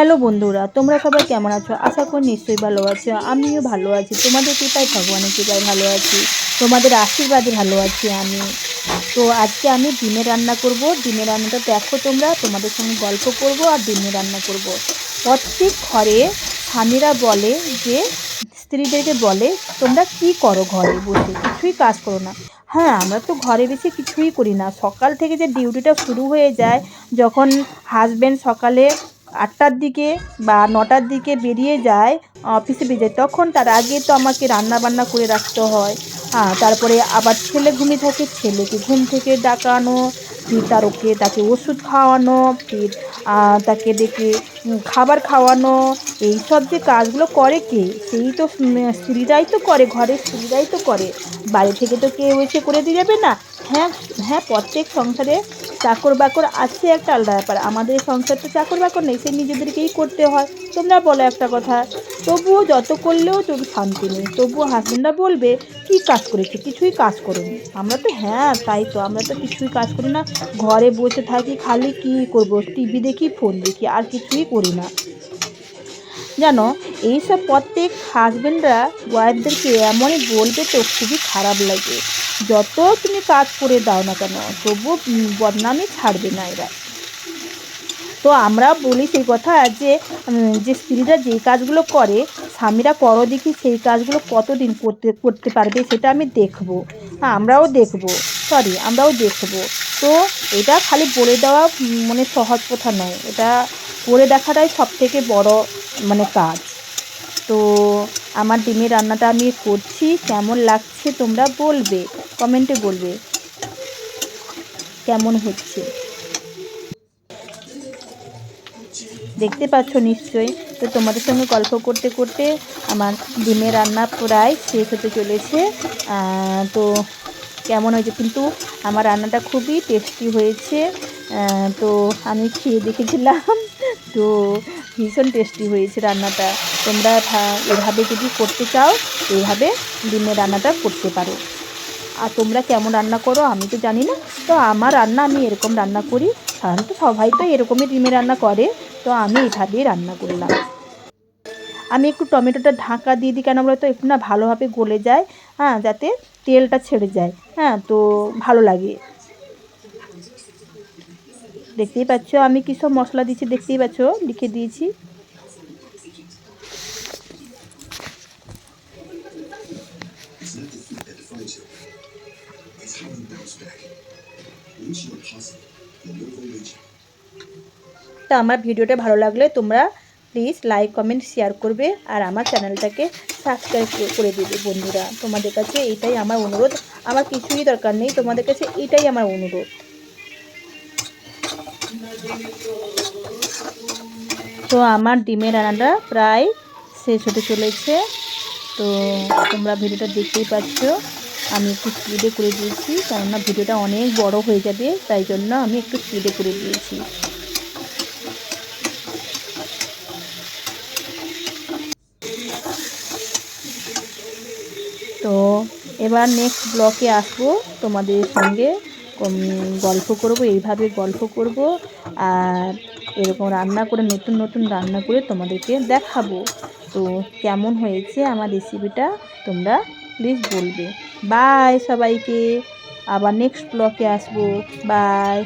Hello বন্ধুরা, তোমরা সবাই কেমন আছো? আশা করি নিশ্চয়ই ভালো আছো, আমিও ভালো আছি। তোমাদের কৃপায়, ভগবানের কৃপায় ভালো আছি, তোমাদের আশীর্বাদে ভালো আছি আমি। তো আজকে আমি ডিমে রান্না করব। ডিমে রান্নাটা দেখো তোমরা, তোমাদের সঙ্গে গল্প করব আর ডিমে রান্না করব। প্রত্যেক ঘরে স্বামীরা বলে যে, স্ত্রীদেরকে বলে, তোমরা কি করো ঘরে বসে? কিছুই কাজ করো না। হ্যাঁ আমরা তো ঘরে বেশি কিছুই করি না। সকাল থেকে যে ডিউটিটা শুরু হয়ে যায়, যখন হাজব্যান্ড সকালে আটটার দিকে বা নটার দিকে বেরিয়ে যায় অফিসে বেরিয়ে যায় তখন তার আগে তো আমাকে রান্না বান্না করে রাখতে হয়। হ্যাঁ তারপরে আবার ছেলে ঘুমিয়ে থাকে ছেলেকে ঘুম থেকে ডাকানো ফির তার ওকে তাকে ওষুধ খাওয়ানো ফির তাকে উম, খাবার খাওয়ানো এই সব যে কাজগুলো করে কে? সেই তো স্ত্রীরাই তো করে ঘরের স্ত্রীরাই তো করে। বাড়ি থেকে তো কেউ এসে করে দিয়ে যাবে না। হ্যাঁ হ্যাঁ প্রত্যেক সংসারে চাকর বাকর আছে একটা আলাদা ব্যাপার। আমাদের সংসার তো চাকর বাকর নেই, সে নিজেদেরকেই করতে হয়। তোমরা বলো একটা কথা, তবুও যত করলেও তবু শান্তি নেই। তবুও হাজবেন্ডরা বলবে, কি কাজ করেছে? কিছুই কাজ করেনি। আমরা তো হ্যাঁ তাই তো, আমরা তো কিছুই কাজ করি না। ঘরে বসে থাকি, খালি কি করব? টিভি দেখি ফোন দেখি, আর কিছুই করি না। জানো, এইসব প্রত্যেক হাজবেন্ডরা ওয়াইফদেরকে এমনই বলবে তো, খুবই খারাপ লাগে। যত তুমি কাজ করে দাও না কেন উম, বদনামই ছাড়বে না এরা। তো আমরা বলি সেই কথা যে যে স্ত্রীরা যেই কাজগুলো করে স্বামীরা করো দেখি সেই কাজগুলো কতদিন করতে করতে পারবে সেটা আমি দেখব। হ্যাঁ আমরাও দেখব সরি আমরাও দেখব। তো এটা খালি বলে দেওয়া মানে সহজ কথা নয়। এটা করে দেখাটাই সব থেকে বড় মানে কাজ। তো আমার ডিমের রান্নাটা আমি করছি কেমন লাগছে তোমরা বলবে। কমেন্টে বলবে কেমন হচ্ছে। দেখতে পাচ্ছ নিশ্চয়ই, তো তোমাদের সঙ্গে গল্প করতে করতে আমার ডিমের রান্না প্রায় শেষ হতে চলেছে। তো কেমন হয়েছে? কিন্তু আমার রান্নাটা খুবই টেস্টি হয়েছে। তো আমি খেয়ে দেখেছিলাম, তো ভীষণ টেস্টি হয়েছে রান্নাটা। তোমরা এভাবে যদি করতে চাও এইভাবে ডিমের রান্নাটা করতে পারো। আর তোমরা কেমন রান্না করো আমি তো জানি না। তো আমার রান্না আমি এরকম রান্না করি। সাধারণত সবাই তো এরকমই ডিমে রান্না করে। তো আমি এভাবেই রান্না করলাম। আমি একটু টমেটোটা ঢাকা দিয়ে দিই, কেন বলতো? একটু না ভালোভাবে গলে যায় হ্যাঁ যাতে তেলটা ছেড়ে যায় হ্যাঁ তো ভালো লাগে। দেখতেই পাচ্ছ, আমি কী সব মশলা দিচ্ছি দেখতেই পাচ্ছ, লিখে দিয়েছি। How bounce back. Are positive, the lead you. তো আমার ভিডিওটা ভালো লাগলে তোমরা প্লিজ লাইক কমেন্ট শেয়ার করবে আর আমার চ্যানেলটাকে সাবস্ক্রাইব করে দেবে বন্ধুরা। তোমাদের কাছে এটাই আমার অনুরোধ। আমার কিছুই দরকার নেই। তোমাদের কাছে এটাই আমার অনুরোধ। তো আমার ডিমের রান্নাটা প্রায় শেষ হতে চলেছে। তো তোমরা ভিডিওটা দেখতেই পাচ্ছ। আমি একটু স্পিডে করে দিয়েছি, কেননা ভিডিওটা অনেক বড় হয়ে যাবে, তাই জন্য আমি একটু স্পিডে করে দিয়েছি। তো এবার নেক্সট ব্লকে আসব, তোমাদের সঙ্গে গল্প করব, এইভাবে গল্প করব, আর এরকম রান্না করে, নতুন নতুন রান্না করে তোমাদেরকে দেখাবো। তো কেমন হয়েছে আমার রেসিপিটা তোমরা প্লিজ বলবে। बाय सबा के आबा नेक्स्ट ब्लगे आसब बाय